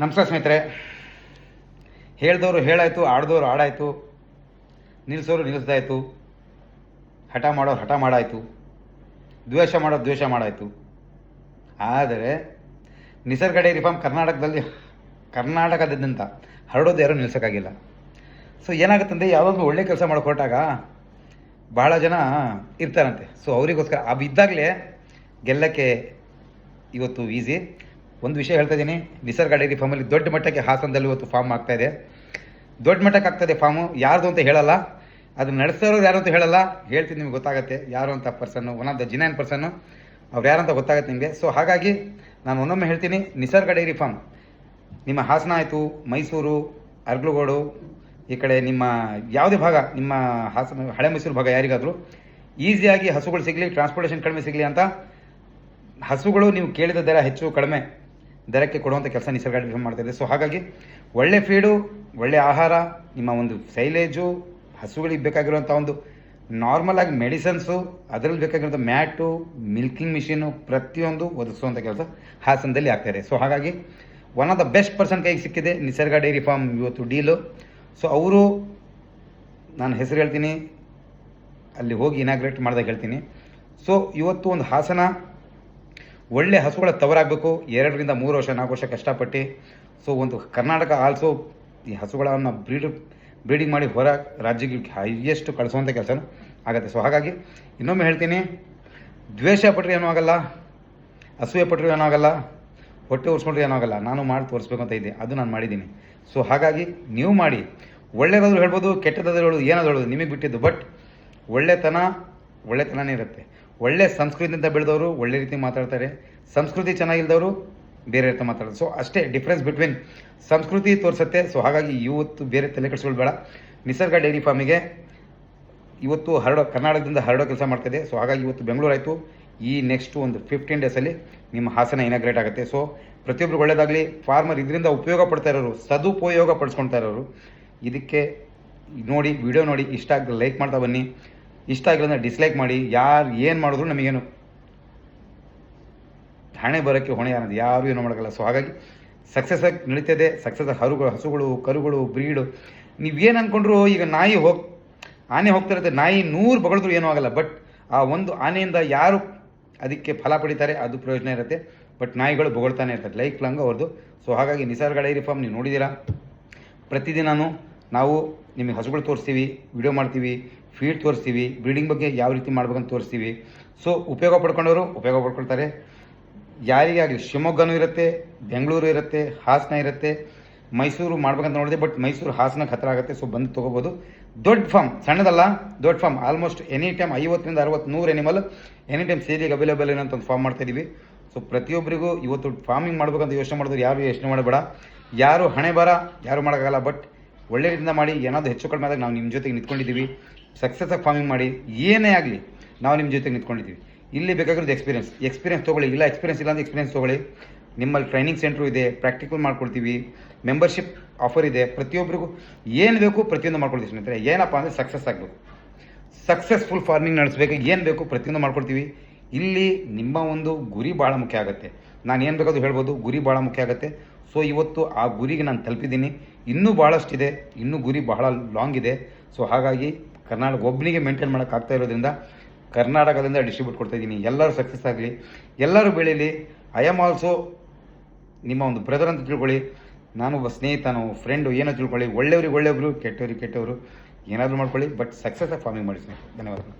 ನಮಸ್ಕಾರ ಸ್ನೇಹಿತರೆ. ಹೇಳ್ದವರು ಹೇಳಾಯಿತು, ಆಡ್ದವ್ರು ಆಡಾಯಿತು ನಿಲ್ಲಿಸೋರು ನಿಲ್ಲಿಸ್ದಾಯ್ತು ಹಠ ಮಾಡೋರು ಹಠ ಮಾಡಾಯಿತು. ದ್ವೇಷ ಮಾಡೋರು ದ್ವೇಷ ಮಾಡಾಯಿತು. ಆದರೆ ನಿಸರ್ಗ ಡೈರಿ ಕರ್ನಾಟಕದಲ್ಲಿ, ಕರ್ನಾಟಕದಾದ್ಯಂತ ಹರಡೋದು ಯಾರೂ ನಿಲ್ಲಿಸೋಕ್ಕಾಗಿಲ್ಲ ಸೊ ಏನಾಗುತ್ತಂದ್ರೆ, ಯಾವಾಗಲೂ ಒಳ್ಳೆ ಕೆಲಸ ಮಾಡೋಕೆ ಹೊರಟಾಗ ಭಾಳ ಜನ ಇರ್ತಾರಂತೆ. ಸೊ ಅವರಿಗೋಸ್ಕರ ಅದು ಇದ್ದಾಗಲೇ ಗೆಲ್ಲಕ್ಕೆ ಇವತ್ತು ಈಸಿ ಒಂದು ವಿಷಯ ಹೇಳ್ತಾ ಇದ್ದೀನಿ. ನಿಸರ್ಗ ಡೈರಿ ಫಾರ್ಮಲ್ಲಿ ದೊಡ್ಡ ಮಟ್ಟಕ್ಕೆ ಹಾಸನದಲ್ಲಿ ಇವತ್ತು ಫಾರ್ಮ್ ಆಗ್ತಾ ಇದೆ. ದೊಡ್ಡ ಮಟ್ಟಕ್ಕೆ ಆಗ್ತದೆ ಫಾರ್ಮು ಯಾರ್ದು ಅಂತ ಹೇಳಲ್ಲ. ಅದು ನಡೆಸೋರು ಯಾರು ಅಂತ ಹೇಳಲ್ಲ. ಹೇಳ್ತೀನಿ ನಿಮ್ಗೆ ಗೊತ್ತಾಗುತ್ತೆ. ಯಾರು ಅಂತ person one of the genuine person ಅವ್ರು ಯಾರು ಅಂತ ಗೊತ್ತಾಗುತ್ತೆ ನಿಮಗೆ. ಸೊ ಹಾಗಾಗಿ ನಾನು ಒಂದೊಮ್ಮೆ ಹೇಳ್ತೀನಿ. ನಿಸರ್ಗ ಡೈರಿ ಫಾರ್ಮ್ ನಿಮ್ಮ ಹಾಸನ ಆಯಿತು, ಮೈಸೂರು, ಅರ್ಗ್ಲುಗೋಡು, ಈ ಕಡೆ ನಿಮ್ಮ ಯಾವುದೇ ಭಾಗ, ನಿಮ್ಮ ಹಾಸನ, ಹಳೆ ಮೈಸೂರು ಭಾಗ ಯಾರಿಗಾದರೂ ಈಸಿಯಾಗಿ ಹಸುಗಳು ಸಿಗಲಿ ಟ್ರಾನ್ಸ್ಪೋರ್ಟೇಷನ್ ಕಡಿಮೆ ಸಿಗಲಿ ಅಂತ ಹಸುಗಳು ನೀವು ಕೇಳಿದ ದರ ಹೆಚ್ಚು, ಕಡಿಮೆ. ದರಕ್ಕೆ ಕೊಡುವಂಥ ಕೆಲಸ ನಿಸರ್ಗ ಡೈರಿ ಫಾರ್ಮ್ ಮಾಡ್ತಾ ಇದೆ ಸೊ ಹಾಗಾಗಿ ಒಳ್ಳೆ ಫೀಡು ಒಳ್ಳೆ ಆಹಾರ, ನಿಮ್ಮ ಒಂದು ಸೈಲೇಜು ಹಸುಗಳಿಗೆ ಬೇಕಾಗಿರುವಂಥ ಒಂದು ನಾರ್ಮಲ್ ಆಗಿ ಮೆಡಿಸನ್ಸು ಅದರಲ್ಲಿ ಬೇಕಾಗಿರುವಂಥ ಮ್ಯಾಟು ಮಿಲ್ಕಿಂಗ್ ಮಿಷಿನು ಪ್ರತಿಯೊಂದು ಒದಗಿಸುವಂಥ ಕೆಲಸ ಹಾಸನದಲ್ಲಿ ಆಗ್ತಾಯಿದೆ ಸೊ ಹಾಗಾಗಿ one of the best person ಕೈಗೆ ಸಿಕ್ಕಿದೆ ನಿಸರ್ಗ ಡೈರಿ ಫಾರ್ಮ್ ಇವತ್ತು ಡೀಲು. ಸೊ ಅವರು ನಾನು ಹೆಸರು ಹೇಳ್ತೀನಿ, ಅಲ್ಲಿ ಹೋಗಿ ಇನಾಗ್ರೇಟ್ ಮಾಡಿದಾಗ ಹೇಳ್ತೀನಿ. ಸೊ ಇವತ್ತು ಒಂದು ಹಾಸನ ಒಳ್ಳೆ ಹಸುಗಳ ತವರಾಗಬೇಕು. ಎರಡರಿಂದ ಮೂರು ವರ್ಷ ನಾಲ್ಕು ವರ್ಷ ಕಷ್ಟಪಟ್ಟು. ಸೊ ಒಂದು ಕರ್ನಾಟಕ ಆಲ್ಸೋ ಈ ಹಸುಗಳನ್ನು ಬ್ರೀಡ್ ಬ್ರೀಡಿಂಗ್ ಮಾಡಿ ಹೊರ ರಾಜ್ಯಕ್ಕೆ ಹೈಯೆಸ್ಟ್ ಕಳಿಸುವಂಥ ಕೆಲಸ ಆಗುತ್ತೆ. ಸೊ ಹಾಗಾಗಿ ಇನ್ನೊಮ್ಮೆ ಹೇಳ್ತೀನಿ, ದ್ವೇಷ ಪಟ್ಟರೆ ಏನೂ ಆಗಲ್ಲ, ಅಸೂಯೆ ಪಟ್ಟರೆ ಏನೂ ಆಗಲ್ಲ, ಹೊಟ್ಟೆ ಉರ್ಸ್ಕೊಂಡ್ರೆ ಏನೂ ಆಗಲ್ಲ. ನಾನು ಮಾಡಿ ತೋರಿಸ್ಬೇಕು ಅಂತ ಇದ್ದೆ ಅದು ನಾನು ಮಾಡಿದ್ದೀನಿ. ಸೊ ಹಾಗಾಗಿ ನೀವು ಮಾಡಿ. ಒಳ್ಳೆಯದಾದ್ರೂ ಹೇಳ್ಬೋದು, ಕೆಟ್ಟದಾದ್ರೂ ಹೇಳೋದು ಏನಾದ್ರು ಹೇಳೋದು ನಿಮಗೆ ಬಿಟ್ಟಿದ್ದು. ಬಟ್ ಒಳ್ಳೆತನ, ಒಳ್ಳೆತನನೇ ಇರುತ್ತೆ. ಒಳ್ಳೆ ಸಂಸ್ಕೃತಿಯಿಂದ ಬೆಳೆದವರು ಒಳ್ಳೆ ರೀತಿ ಮಾತಾಡ್ತಾರೆ. ಸಂಸ್ಕೃತಿ ಚೆನ್ನಾಗಿಲ್ದವರು ಬೇರೆ ರೀತಿ ಮಾತಾಡೋದು ಸೊ ಅಷ್ಟೇ ಡಿಫ್ರೆನ್ಸ್ ಬಿಟ್ವೀನ್ ಸಂಸ್ಕೃತಿ ತೋರಿಸುತ್ತೆ. ಸೊ ಹಾಗಾಗಿ ಇವತ್ತು ಬೇರೆ ತಲೆ ಕೆಡಿಸ್ಕೊಳ್ಬೇಡ ನಿಸರ್ಗ ಡೈರಿ ಫಾರ್ಮಿಗೆ ಇವತ್ತು ಹರಡೋ, ಕರ್ನಾಟಕದಿಂದ ಹರಡೋ ಕೆಲಸ ಮಾಡ್ತಿದೆ. ಸೊ ಹಾಗಾಗಿ ಇವತ್ತು ಬೆಂಗಳೂರು ಆಯಿತು ಈ ನೆಕ್ಸ್ಟ್ ಒಂದು ಫಿಫ್ಟೀನ್ ಡೇಸಲ್ಲಿ ನಿಮ್ಮ ಹಾಸನ ಇನಾಗ್ರೇಟ್ ಆಗುತ್ತೆ. ಸೊ ಪ್ರತಿಯೊಬ್ಬರು ಒಳ್ಳೆಯದಾಗಲಿ ಫಾರ್ಮರ್ ಇದರಿಂದ ಉಪಯೋಗ ಪಡ್ತಾ ಇರೋರು, ಸದುಪಯೋಗ ಪಡಿಸ್ಕೊಳ್ತಾ ಇರೋರು, ಇದಕ್ಕೆ ನೋಡಿ ವಿಡಿಯೋ ನೋಡಿ, ಇಷ್ಟ ಆಗಿದ್ರೆ ಲೈಕ್ ಮಾಡ್ತಾ ಬನ್ನಿ. ಇಷ್ಟ ಆಗಿಲ್ಲ ಅಂದರೆ ಡಿಸ್ಲೈಕ್ ಮಾಡಿ, ಯಾರು ಏನು ಮಾಡಿದ್ರು ನಮಗೇನು? ಹಣೆ ಬರೋಕ್ಕೆ ಹೊಣೆ ಅನ್ನೋದು ಯಾರು ಏನು ಮಾಡೋಕ್ಕಲ್ಲ ಸೊ ಹಾಗಾಗಿ ಸಕ್ಸಸ್ ಆಗಿ ನಡೀತದೆ. ಸಕ್ಸಸ್ ಹರುಗಳು, ಹಸುಗಳು, ಕರುಗಳು ಬ್ರೀಡು ನೀವೇನು ಅಂದ್ಕೊಂಡ್ರು ಈಗ ನಾಯಿ ಹೋಗ್, ಆನೆ ಹೋಗ್ತಿರುತ್ತೆ ನಾಯಿ ನೂರು ಬಗಳಿದ್ರು ಏನೂ ಆಗಲ್ಲ. ಬಟ್ ಆ ಒಂದು ಆನೆಯಿಂದ ಯಾರು ಅದಕ್ಕೆ ಫಲ ಪಡಿತಾರೆ, ಅದು ಪ್ರಯೋಜನ ಇರುತ್ತೆ. ಬಟ್ ನಾಯಿಗಳು ಬೊಗಳ್ತಾನೆ ಇರ್ತಾರೆ. ಲೈಕ್ ಲಂಗ ಅವ್ರದ್ದು. ಸೊ ಹಾಗಾಗಿ ನಿಸರ್ಗ ಡೈರಿ ಫಾರ್ಮ್ ನೀವು ನೋಡಿದ್ದೀರಾ. ಪ್ರತಿದಿನವೂ ನಾವು ನಿಮಗೆ ಹಸುಗಳು ತೋರಿಸ್ತೀವಿ ವಿಡಿಯೋ ಮಾಡ್ತೀವಿ ಫೀಡ್ ತೋರಿಸ್ತೀವಿ ಬ್ರೀಡಿಂಗ್ ಬಗ್ಗೆ ಯಾವ ರೀತಿ ಮಾಡ್ಬೇಕಂತ ತೋರಿಸ್ತೀವಿ. ಸೊ ಉಪಯೋಗ ಪಡ್ಕೊಂಡವರು ಉಪಯೋಗ ಪಡ್ಕೊಳ್ತಾರೆ. ಯಾರಿಗಾಗಲಿ ಶಿವಮೊಗ್ಗನೂ ಇರುತ್ತೆ, ಬೆಂಗಳೂರು ಇರುತ್ತೆ, ಹಾಸನ ಇರುತ್ತೆ, ಮೈಸೂರು ಮಾಡ್ಬೇಕಂತ ನೋಡಿದೆ ಬಟ್ ಮೈಸೂರು ಹಾಸನಕ್ಕೆ ಹತ್ತಿರ ಆಗುತ್ತೆ ಸೊ ಬಂದು ತೊಗೋಬೋದು. ದೊಡ್ಡ ಫಾರ್ಮ್ ಸಣ್ಣದಲ್ಲ, ದೊಡ್ಡ ಫಾರ್ಮ್ ಆಲ್ಮೋಸ್ಟ್ ಎನಿ ಟೈಮ್ ಐವತ್ತರಿಂದ ಅರವತ್ತು ನೂರು ಎನಿಮಲ್ ಎನಿ ಟೈಮ್ ಸೇಲಿಗೆ ಅವೈಲೇಬಲ್ ಏನಂತ ಒಂದು ಫಾರ್ಮ್ ಮಾಡ್ತಾ ಇದೀವಿ. ಸೊ ಪ್ರತಿಯೊಬ್ಬರಿಗೂ ಇವತ್ತು ಫಾರ್ಮಿಂಗ್ ಮಾಡ್ಬೇಕಂತ ಯೋಚನೆ ಮಾಡಿದ್ರು ಯಾರು ಯೋಚನೆ ಮಾಡಬೇಡ. ಯಾರು ಹಣೆ ಬರ, ಯಾರು ಮಾಡೋಕ್ಕಾಗಲ್ಲ ಬಟ್ ಒಳ್ಳೆ ರೀತಿಯಿಂದ ಮಾಡಿ, ಏನಾದರೂ ಹೆಚ್ಚು ಕಡಿಮೆ ಆದಾಗ ನಾವು ನಿಮ್ಮ ಜೊತೆಗೆ ನಿಂತ್ಕೊಂಡಿದ್ದೀವಿ. ಸಕ್ಸಸ್ ಆಗಿ ಫಾರ್ಮಿಂಗ್ ಮಾಡಿ, ಏನೇ ಆಗಲಿ ನಾವು ನಿಮ್ಮ ಜೊತೆಗೆ ನಿಂತ್ಕೊಂಡಿದ್ದೀವಿ. ಇಲ್ಲಿ ಬೇಕಾಗಿರೋದು ಎಕ್ಸ್ಪೀರಿಯನ್ಸ್ ಎಕ್ಸ್ಪೀರಿಯನ್ಸ್ ತೊಗೊಳ್ಳಿ. ಇಲ್ಲ ಎಕ್ಸ್ಪೀರಿಯನ್ಸ್ ಇಲ್ಲ ಅಂದರೆ ಎಕ್ಸ್ಪೀರಿಯನ್ಸ್ ತೊಗೊಳ್ಳಿ. ನಿಮ್ಮಲ್ಲಿ ಟ್ರೈನಿಂಗ್ ಸೆಂಟ್ರು ಇದೆ ಪ್ರಾಕ್ಟಿಕಲ್ ಮಾಡ್ಕೊಡ್ತೀವಿ. ಮೆಂಬರ್ಶಿಪ್ ಆಫರ್ ಇದೆ. ಪ್ರತಿಯೊಬ್ಬರಿಗೂ ಏನು ಬೇಕು ಪ್ರತಿಯೊಂದು ಮಾಡ್ಕೊಳ್ತೀವಿ ಸ್ನೇಹಿತರೆ. ಏನಪ್ಪ ಅಂದರೆ ಸಕ್ಸಸ್ ಆಗಬೇಕು. ಸಕ್ಸಸ್ಫುಲ್ ಫಾರ್ಮಿಂಗ್ ನಡೆಸಬೇಕು. ಏನು ಬೇಕು ಪ್ರತಿಯೊಂದು ಮಾಡ್ಕೊಡ್ತೀವಿ. ಇಲ್ಲಿ ನಿಮ್ಮ ಒಂದು ಗುರಿ ಭಾಳ ಮುಖ್ಯ ಆಗುತ್ತೆ. ನಾನು ಏನು ಬೇಕಾದ್ರೂ ಹೇಳ್ಬೋದು, ಗುರಿ ಭಾಳ ಮುಖ್ಯ ಆಗುತ್ತೆ. ಸೊ ಇವತ್ತು ಆ ಗುರಿಗೆ ನಾನು ತಲುಪಿದ್ದೀನಿ. ಇನ್ನೂ ಭಾಳಷ್ಟಿದೆ ಇನ್ನೂ ಗುರಿ ಬಹಳ ಲಾಂಗ್ ಇದೆ. ಸೊ ಹಾಗಾಗಿ ಕರ್ನಾಟಕ ಒಬ್ಬನಿಗೆ ಮೇಂಟೈನ್ ಮಾಡೋಕ್ಕಾಗ್ತಾ ಇರೋದ್ರಿಂದ ಕರ್ನಾಟಕದಿಂದ ಡಿಸ್ಟ್ರಿಬ್ಯೂಟ್ ಕೊಡ್ತಾ ಇದ್ದೀನಿ. ಎಲ್ಲರೂ ಸಕ್ಸಸ್ ಆಗಲಿ, ಎಲ್ಲರೂ ಬೆಳೀಲಿ. ಐ ಆಮ್ ಆಲ್ಸೋ ನಿಮ್ಮ ಒಂದು ಬ್ರದರ್ ಅಂತ ತಿಳ್ಕೊಳ್ಳಿ. ನಾನು ಒಬ್ಬ ಸ್ನೇಹಿತನು ಫ್ರೆಂಡು ಏನೋ ತಿಳ್ಕೊಳ್ಳಿ. ಒಳ್ಳೆಯವ್ರಿಗೆ ಒಳ್ಳೆಯವರು ಕೆಟ್ಟವ್ರಿಗೆ ಕೆಟ್ಟವರು. ಏನಾದರೂ ಮಾಡ್ಕೊಳ್ಳಿ ಬಟ್ ಸಕ್ಸಸ್ ಆಗಿ ಫಾರ್ಮಿಂಗ್ ಮಾಡಿ ಸ್ನೇಹಿತರೆ ಧನ್ಯವಾದಗಳು.